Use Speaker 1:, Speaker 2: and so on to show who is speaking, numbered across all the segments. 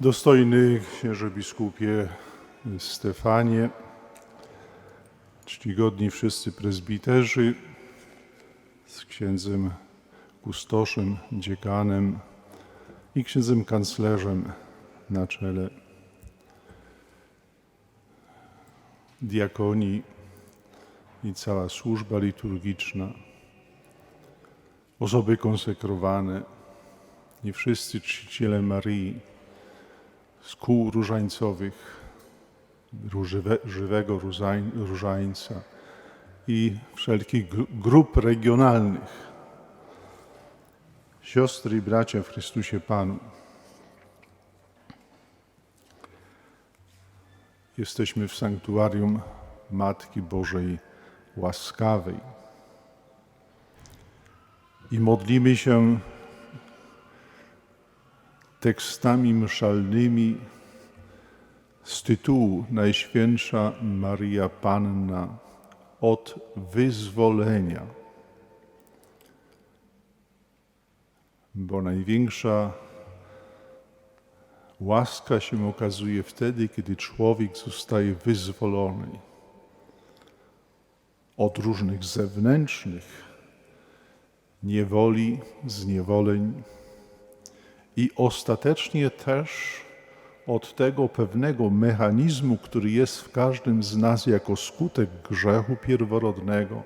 Speaker 1: Dostojny księże biskupie Stefanie, czcigodni wszyscy prezbiterzy z księdzem kustoszem, dziekanem i księdzem kanclerzem na czele, diakoni i cała służba liturgiczna, osoby konsekrowane i wszyscy czciciele Maryi z kół różańcowych, różywe, żywego różań, różańca i wszelkich gru- grup regionalnych. Siostry i bracia w Chrystusie Panu. Jesteśmy w sanktuarium Matki Bożej Łaskawej i modlimy się tekstami mszalnymi z tytułu Najświętsza Maria Panna od wyzwolenia. Bo największa łaska się okazuje wtedy, kiedy człowiek zostaje wyzwolony od różnych zewnętrznych niewoli, zniewoleń i ostatecznie też od tego pewnego mechanizmu, który jest w każdym z nas jako skutek grzechu pierworodnego,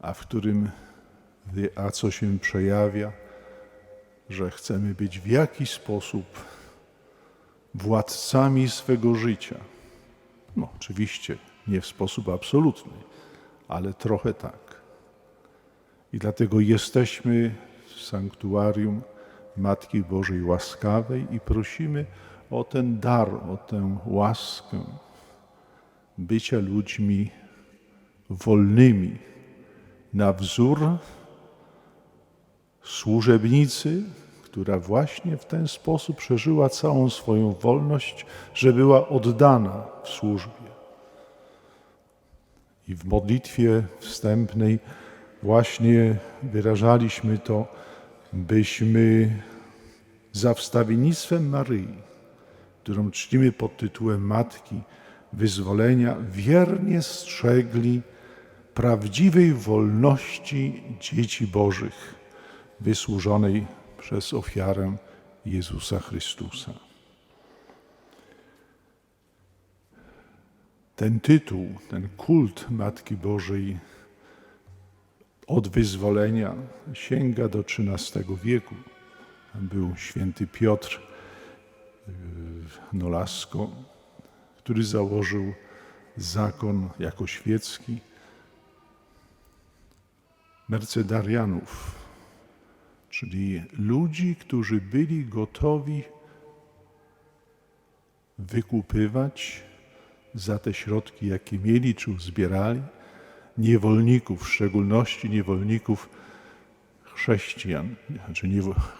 Speaker 1: a w którym, a co się przejawia, że chcemy być w jakiś sposób władcami swego życia. No, oczywiście nie w sposób absolutny, ale trochę tak. I dlatego jesteśmy w sanktuarium Matki Bożej Łaskawej i prosimy o ten dar, o tę łaskę bycia ludźmi wolnymi na wzór służebnicy, która właśnie w ten sposób przeżyła całą swoją wolność, że była oddana w służbie. I w modlitwie wstępnej właśnie wyrażaliśmy to, byśmy za wstawiennictwem Maryi, którą czcimy pod tytułem Matki Wyzwolenia, wiernie strzegli prawdziwej wolności dzieci Bożych, wysłużonej przez ofiarę Jezusa Chrystusa. Ten tytuł, ten kult Matki Bożej od wyzwolenia sięga do XIII wieku. Był święty Piotr yy, Nolasco, który założył zakon jako świecki mercedarianów, czyli ludzi, którzy byli gotowi wykupywać za te środki, jakie mieli czy uzbierali, niewolników, w szczególności niewolników chrześcijan, znaczy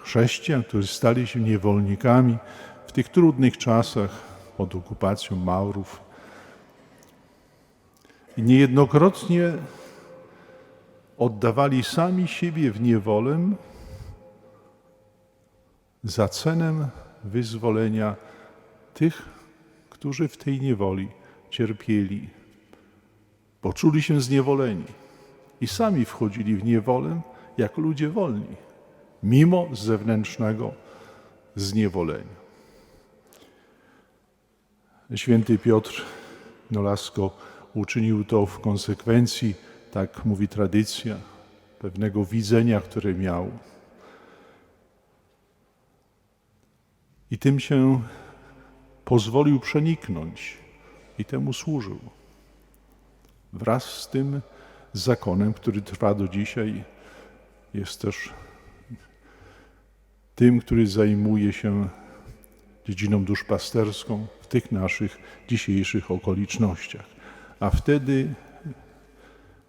Speaker 1: chrześcijan, którzy stali się niewolnikami w tych trudnych czasach pod okupacją Maurów. I niejednokrotnie oddawali sami siebie w niewolę za cenę wyzwolenia tych, którzy w tej niewoli cierpieli, poczuli się zniewoleni i sami wchodzili w niewolę jako ludzie wolni, mimo zewnętrznego zniewolenia. Święty Piotr Nolasko uczynił to w konsekwencji, tak mówi tradycja, pewnego widzenia, które miał. I tym się pozwolił przeniknąć i temu służył. Wraz z tym zakonem, który trwa do dzisiaj, jest też tym, który zajmuje się dziedziną duszpasterską w tych naszych dzisiejszych okolicznościach. A wtedy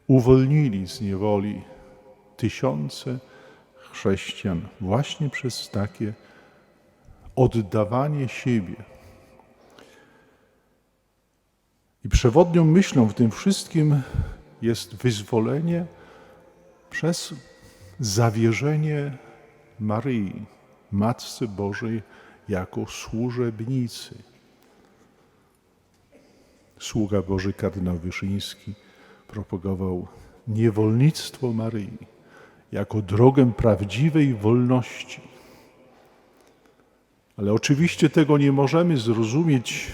Speaker 1: uwolnili z niewoli tysiące chrześcijan właśnie przez takie oddawanie siebie. I przewodnią myślą w tym wszystkim jest wyzwolenie przez zawierzenie Maryi, Matce Bożej, jako służebnicy. Sługa Boży kardynał Wyszyński propagował niewolnictwo Maryi jako drogę prawdziwej wolności. Ale oczywiście tego nie możemy zrozumieć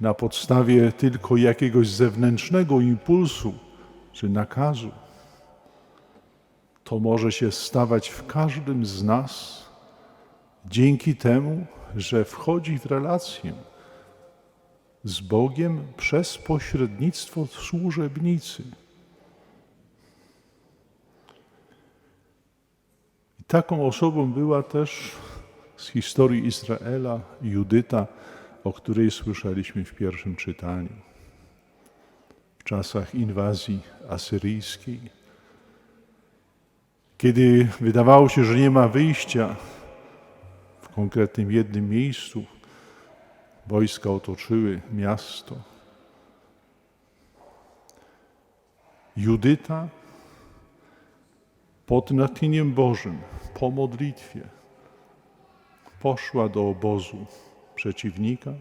Speaker 1: na podstawie tylko jakiegoś zewnętrznego impulsu czy nakazu. To może się stawać w każdym z nas dzięki temu, że wchodzi w relację z Bogiem przez pośrednictwo służebnicy. I taką osobą była też z historii Izraela Judyta, o której słyszeliśmy w pierwszym czytaniu. W czasach inwazji asyryjskiej, kiedy wydawało się, że nie ma wyjścia w konkretnym jednym miejscu, wojska otoczyły miasto. Judyta pod natchnieniem Bożym, po modlitwie, poszła do obozu przeciwnika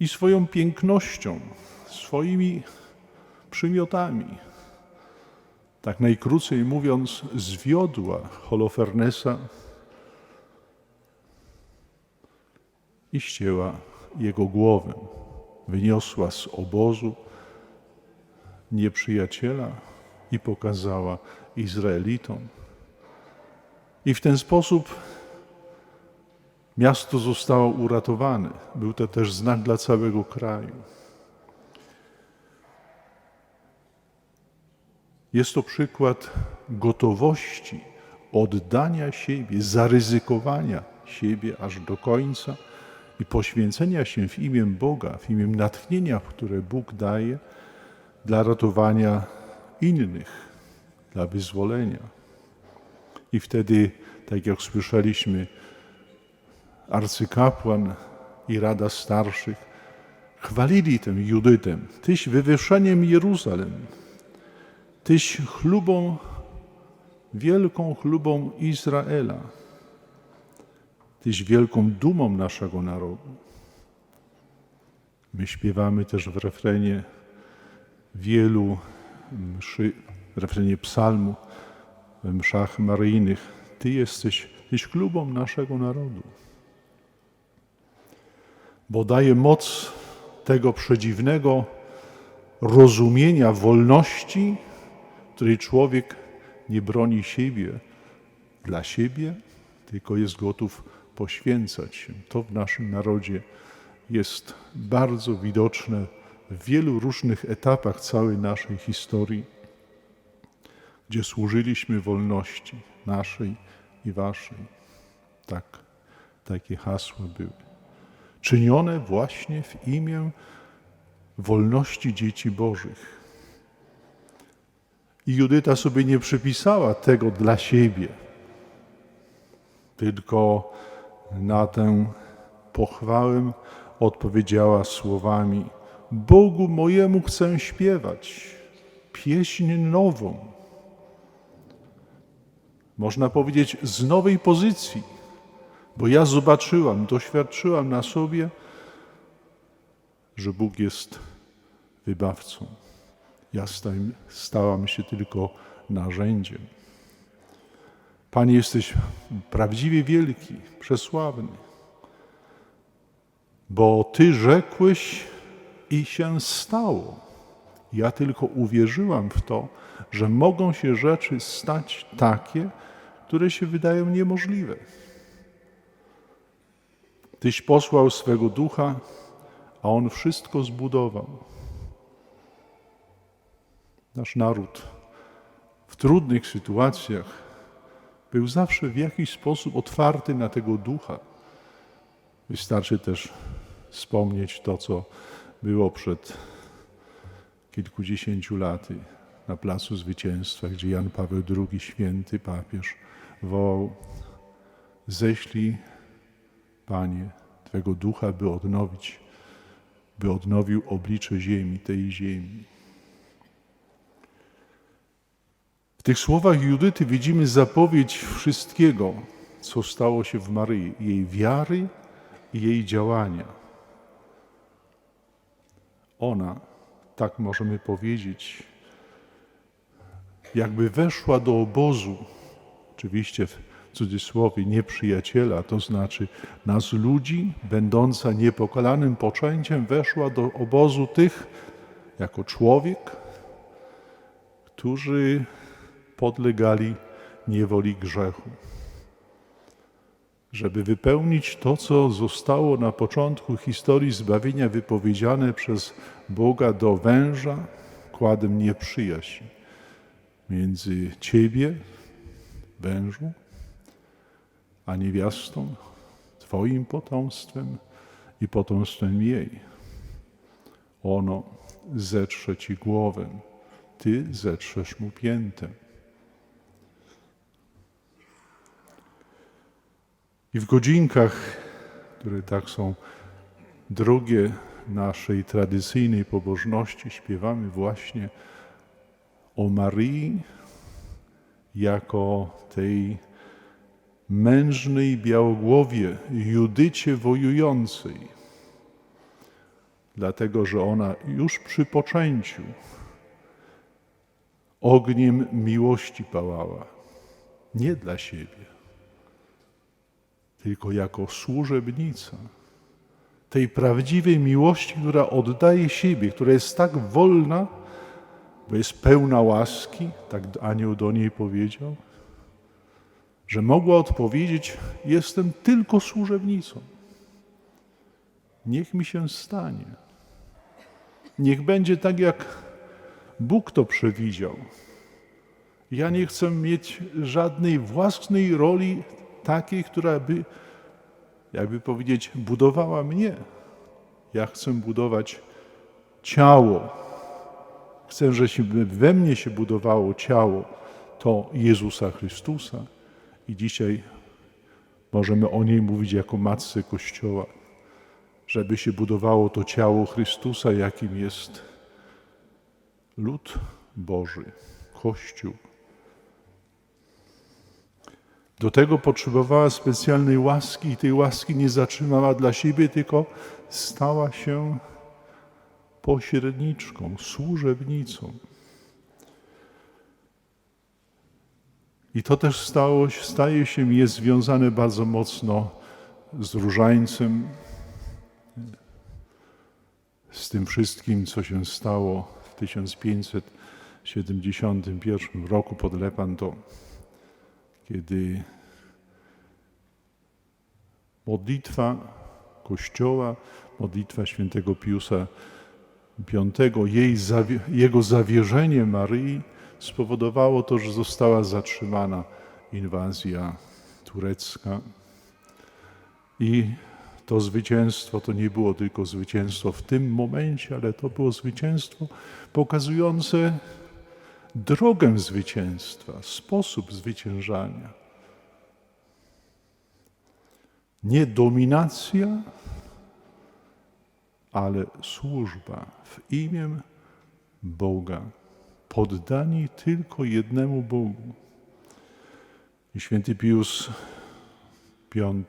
Speaker 1: i swoją pięknością, swoimi przymiotami, tak najkrócej mówiąc, zwiodła Holofernesa i ścięła jego głowę. Wyniosła z obozu nieprzyjaciela i pokazała Izraelitom. I w ten sposób miasto zostało uratowane. Był to też znak dla całego kraju. Jest to przykład gotowości oddania siebie, zaryzykowania siebie aż do końca i poświęcenia się w imię Boga, w imię natchnienia, które Bóg daje dla ratowania innych, dla wyzwolenia. I wtedy, tak jak słyszeliśmy, arcykapłan i Rada Starszych chwalili tę Judytę. Tyś wywyższeniem Jeruzalem, Tyś chlubą, wielką chlubą Izraela. Tyś wielką dumą naszego narodu. My śpiewamy też w refrenie wielu mszy, w refrenie psalmu, w mszach maryjnych. Ty jesteś, tyś klubą naszego narodu. Bo daje moc tego przedziwnego rozumienia wolności, której człowiek nie broni siebie dla siebie, tylko jest gotów poświęcać się. To w naszym narodzie jest bardzo widoczne w wielu różnych etapach całej naszej historii, gdzie służyliśmy wolności naszej i waszej. Tak, takie hasła były. Czynione właśnie w imię wolności dzieci Bożych. I Judyta sobie nie przypisała tego dla siebie, tylko na tę pochwałę odpowiedziała słowami: Bogu mojemu chcę śpiewać pieśń nową. Można powiedzieć z nowej pozycji, bo ja zobaczyłam, doświadczyłam na sobie, że Bóg jest wybawcą. Ja stałem, stałam się tylko narzędziem. Panie, jesteś prawdziwie wielki, przesławny, bo Ty rzekłeś i się stało. Ja tylko uwierzyłam w to, że mogą się rzeczy stać takie, które się wydają niemożliwe. Tyś posłał swego ducha, a on wszystko zbudował. Nasz naród w trudnych sytuacjach był zawsze w jakiś sposób otwarty na tego ducha. Wystarczy też wspomnieć to, co było przed kilkudziesięciu laty na Placu Zwycięstwa, gdzie Jan Paweł II, święty papież, wołał: Ześlij, Panie, Twego ducha, by odnowić, by odnowił oblicze ziemi, tej ziemi. W tych słowach Judyty widzimy zapowiedź wszystkiego, co stało się w Maryi, jej wiary i jej działania. Ona, tak możemy powiedzieć, jakby weszła do obozu, oczywiście w cudzysłowie nieprzyjaciela, to znaczy nas ludzi, będąca niepokalanym poczęciem, weszła do obozu tych, jako człowiek, którzy podlegali niewoli grzechu. Żeby wypełnić to, co zostało na początku historii zbawienia wypowiedziane przez Boga do węża, kładem nieprzyjaźń między ciebie, wężu, a niewiastą, Twoim potomstwem i potomstwem jej. Ono zetrze ci głowę, Ty zetrzesz mu piętę. I w godzinkach, które tak są drogie naszej tradycyjnej pobożności, śpiewamy właśnie o Maryi jako tej mężnej białogłowie, Judycie wojującej, dlatego że ona już przy poczęciu ogniem miłości pałała, nie dla siebie, tylko jako służebnica tej prawdziwej miłości, która oddaje siebie, która jest tak wolna, bo jest pełna łaski, tak anioł do niej powiedział, że mogła odpowiedzieć: Jestem tylko służebnicą. Niech mi się stanie. Niech będzie tak, jak Bóg to przewidział. Ja nie chcę mieć żadnej własnej roli takiej, która by, jakby powiedzieć, budowała mnie. Ja chcę budować ciało. Chcę, żeby we mnie się budowało ciało to Jezusa Chrystusa i dzisiaj możemy o niej mówić jako matce Kościoła, żeby się budowało to ciało Chrystusa, jakim jest lud Boży, Kościół. Do tego potrzebowała specjalnej łaski i tej łaski nie zatrzymała dla siebie, tylko stała się pośredniczką, służebnicą. I to też stało, staje się, jest związane bardzo mocno z różańcem, z tym wszystkim, co się stało w 1571 roku pod Lepanto, kiedy modlitwa Kościoła, modlitwa świętego Piusa V, jej, jego zawierzenie Maryi, spowodowało to, że została zatrzymana inwazja turecka. I to zwycięstwo to nie było tylko zwycięstwo w tym momencie, ale to było zwycięstwo pokazujące drogę zwycięstwa, sposób zwyciężania. Nie dominacja, ale służba w imię Boga poddani tylko jednemu Bogu. I święty Pius V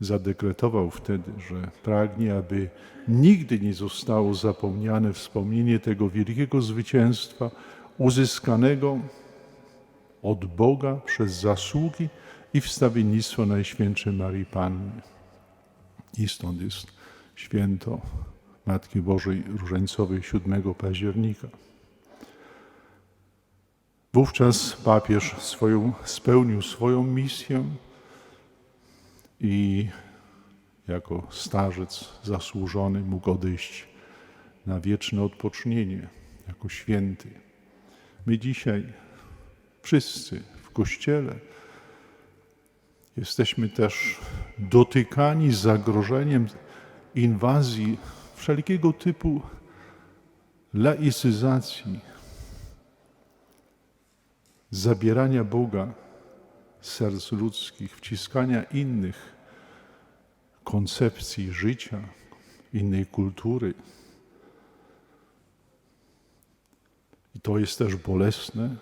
Speaker 1: zadekretował wtedy, że pragnie, aby nigdy nie zostało zapomniane wspomnienie tego wielkiego zwycięstwa uzyskanego od Boga przez zasługi i wstawiennictwo Najświętszej Marii Panny. I stąd jest święto Matki Bożej Różańcowej 7 października. Wówczas papież swoją, spełnił swoją misję i jako starzec zasłużony mógł odejść na wieczne odpocznienie, jako święty. My dzisiaj wszyscy w Kościele jesteśmy też dotykani zagrożeniem inwazji wszelkiego typu laicyzacji, zabierania Boga serc ludzkich, wciskania innych koncepcji życia, innej kultury. I to jest też bolesne,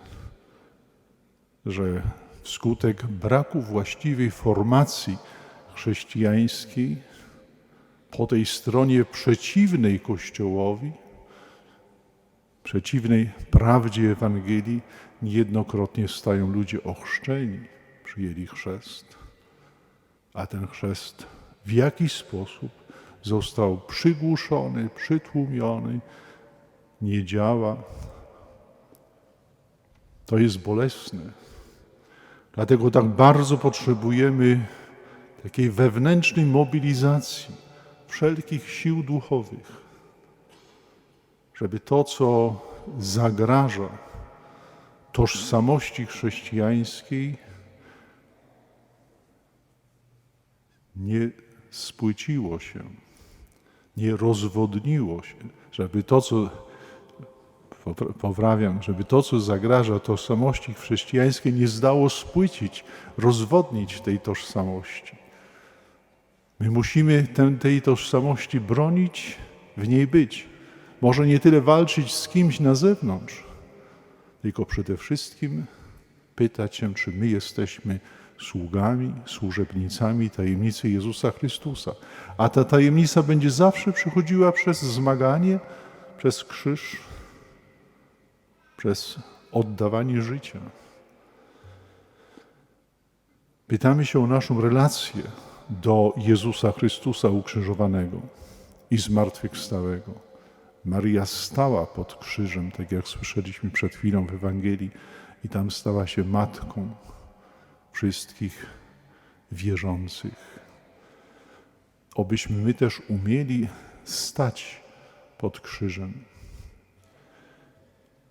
Speaker 1: że wskutek braku właściwej formacji chrześcijańskiej po tej stronie przeciwnej Kościołowi, przeciwnej prawdzie Ewangelii, niejednokrotnie stają ludzie ochrzczeni, przyjęli chrzest, a ten chrzest w jakiś sposób został przygłuszony, przytłumiony, nie działa. To jest bolesne. Dlatego tak bardzo potrzebujemy takiej wewnętrznej mobilizacji wszelkich sił duchowych, żeby to, co zagraża tożsamości chrześcijańskiej, nie spłyciło się, nie rozwodniło się, żeby to, co poprawiam, żeby to, co zagraża tożsamości chrześcijańskiej, nie zdało spłycić, rozwodnić tej tożsamości. My musimy tej tożsamości bronić, w niej być. Może nie tyle walczyć z kimś na zewnątrz, tylko przede wszystkim pytać się, czy my jesteśmy sługami, służebnicami tajemnicy Jezusa Chrystusa. A ta tajemnica będzie zawsze przychodziła przez zmaganie, przez krzyż, przez oddawanie życia. Pytamy się o naszą relację do Jezusa Chrystusa ukrzyżowanego i zmartwychwstałego. Maria stała pod krzyżem, tak jak słyszeliśmy przed chwilą w Ewangelii, i tam stała się matką wszystkich wierzących. Obyśmy my też umieli stać pod krzyżem.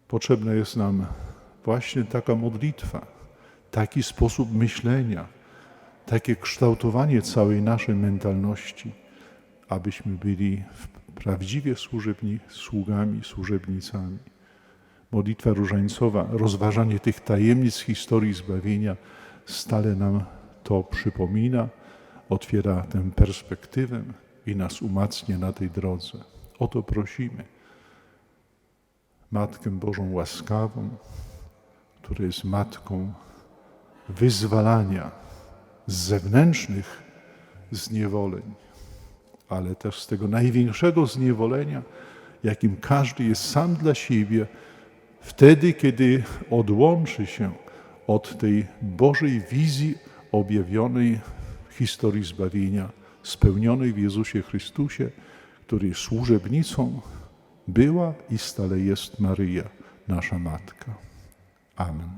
Speaker 1: Potrzebna jest nam właśnie taka modlitwa, taki sposób myślenia, takie kształtowanie całej naszej mentalności, abyśmy byli prawdziwie służebni, sługami, służebnicami. Modlitwa różańcowa, rozważanie tych tajemnic historii zbawienia stale nam to przypomina, otwiera tę perspektywę i nas umacnia na tej drodze. O to prosimy. Matkę Bożą łaskawą, która jest matką wyzwalania z zewnętrznych zniewoleń, ale też z tego największego zniewolenia, jakim każdy jest sam dla siebie, wtedy, kiedy odłączy się od tej Bożej wizji objawionej w historii zbawienia, spełnionej w Jezusie Chrystusie, który służebnicą była i stale jest Maryja, nasza Matka. Amen.